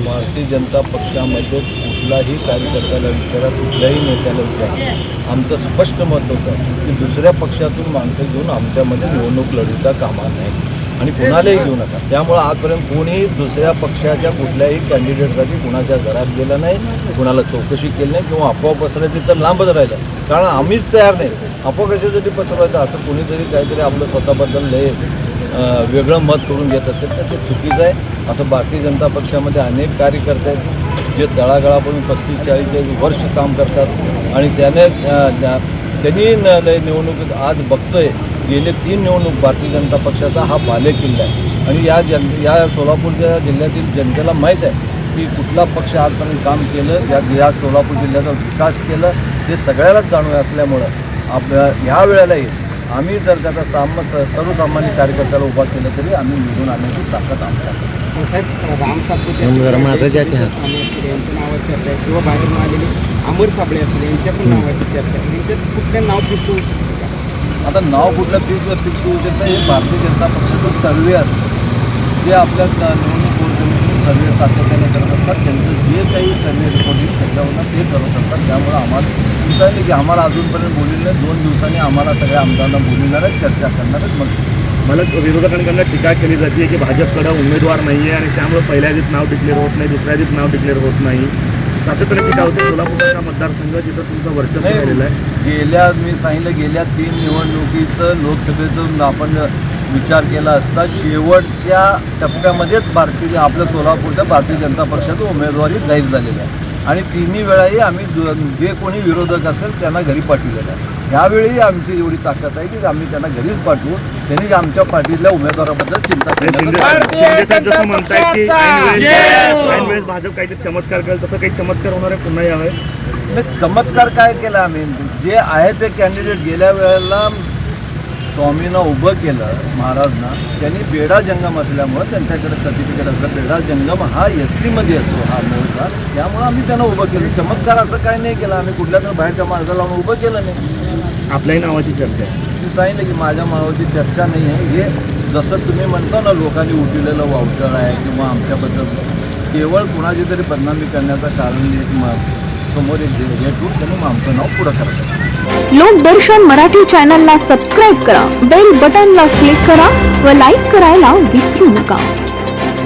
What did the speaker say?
भारतीय जनता पक्षामध्ये कुठलाही कार्यकर्त्याला विचारा कुठल्याही नेत्याला विचारा. आमचं स्पष्ट मत होतं की दुसऱ्या पक्षातून माणसं घेऊन आमच्यामध्ये निवडणूक लढवता कामा नाही आणि कुणालाही घेऊ नका. त्यामुळं आजपर्यंत कोणीही दुसऱ्या पक्षाच्या कुठल्याही कॅन्डिडेटसाठी कुणाच्या घरात गेलं नाही कुणाला चौकशी केली नाही किंवा अफवा पसरायची तर लांबच राहिलं. कारण आम्हीच तयार नाही. अफवा कशासाठी पसरवायचं? असं कोणीतरी काहीतरी आपलं स्वतःबद्दल लय वेगळं मत करून घेत असेल तर ते चुकीचं आहे. असं भारतीय जनता पक्षामध्ये अनेक कार्यकर्ते आहेत जे तळागाळापासून पस्तीस चाळीस वर्ष काम करतात. आणि त्याने त्यांनी न- निवडणुकीत आज बघतोय गेले तीन निवडणूक भारतीय जनता पक्षाचा हा बालेकिल्ला आहे. आणि या जन या सोलापूरच्या जिल्ह्यातील जनतेला माहीत आहे की कुठला पक्ष आजपर्यंत काम केलं या या सोलापूर जिल्ह्याचा विकास केलं हे सगळ्यालाच जाणून असल्यामुळं आपल्या ह्या वेळेलाही आम्ही जर त्याचा साम स- सर्वसामान्य कार्यकर्त्याला उभा केलं तरी आम्ही निवडून आणण्याची ताकद आमच्याकडे साहेब राम सातपुते किंवा आलेले अमर साबळे असतील यांच्या पण नावाची चर्चा आहे. यांच्यात कुठल्या नाव का आता नाव कुठलं फिक्स फिक्स होऊ शकतं हे भारतीय जनता पक्षाचं सर्वे असतं जे आपल्या निवडणूक बोर्ड सर्वे सातत्याने करत असतात त्यांचं जे काही सर्वे रिपोर्ट येईल त्याच्यावरनं ते करत असतात. त्यामुळं आम्हाला विचारले की आम्हाला अजूनपर्यंत बोललेलं नाही. दोन दिवसांनी आम्हाला सगळ्या आमदारांना बोलणार आहेत चर्चा करणार आहेत. मग मला विरोधकांकडनं टीका केली जाते की भाजपकडं उमेदवार नाही आहे आणि त्यामुळे पहिल्या दिवस नाव डिक्लेअर होत नाही दुसऱ्या दिवस नाव डिक्लेअर होत नाही. सातत्याने टीका होते. सोलापूरचा मतदारसंघ जिथं तुमचं वर्चस्व राहिलेलं आहे. गेल्या मी सांगितलं गेल्या तीन निवडणुकीचं लोकसभेतून आपण विचार केला असता शेवटच्या टप्प्यामध्येच भारतीय आपल्या सोलापूरच्या भारतीय जनता पक्षाचं उमेदवारी जाहीर झालेली आहे. आणि तिन्ही वेळाही आम्ही जे कोणी विरोधक असेल त्यांना घरी पाठवलेलं आहे. ह्यावेळी आमची एवढी ताकद आहे की आम्ही त्यांना घरीच पाठवू. त्यांनी आमच्या पार्टीतल्या उमेदवाराबद्दल चिंता भाजप काहीतरी चमत्कार करेल तसं काही चमत्कार होणार आहे पुन्हा यावेळेस? चमत्कार काय केला आम्ही? जे आहे ते कॅन्डिडेट गेल्या वेळेला स्वामींना उभं केलं महाराजना. त्यांनी बेडा जंगम असल्यामुळं त्यांच्याकडे सर्टिफिकेट असलं बेडा जंगम हा एस सीमध्ये असतो हा मूळचा. त्यामुळं आम्ही त्यांना उभं केलं. चमत्कार असं काय नाही केलं. आम्ही कुठल्या तर बाहेरच्या माणसाला लावून उभं केलं नाही. आपल्याही नावाची चर्चा आहे. मी सांगितलं की माझ्या मावाची चर्चा नाही आहे. हे जसं तुम्ही म्हणता ना लोकांनी उठवलेलं वावटळ आहे किंवा आमच्याबद्दल केवळ कुणाची तरी बदनामी करण्याचं कारण एक म- समोर एक हे हे त्यांनी मग आमचं नाव पुढं करायचं लोकदर्शन मराठी चॅनलला सबस्क्राईब करा. बेल बटनला क्लिक करा व लाईक करायला विसरू नका.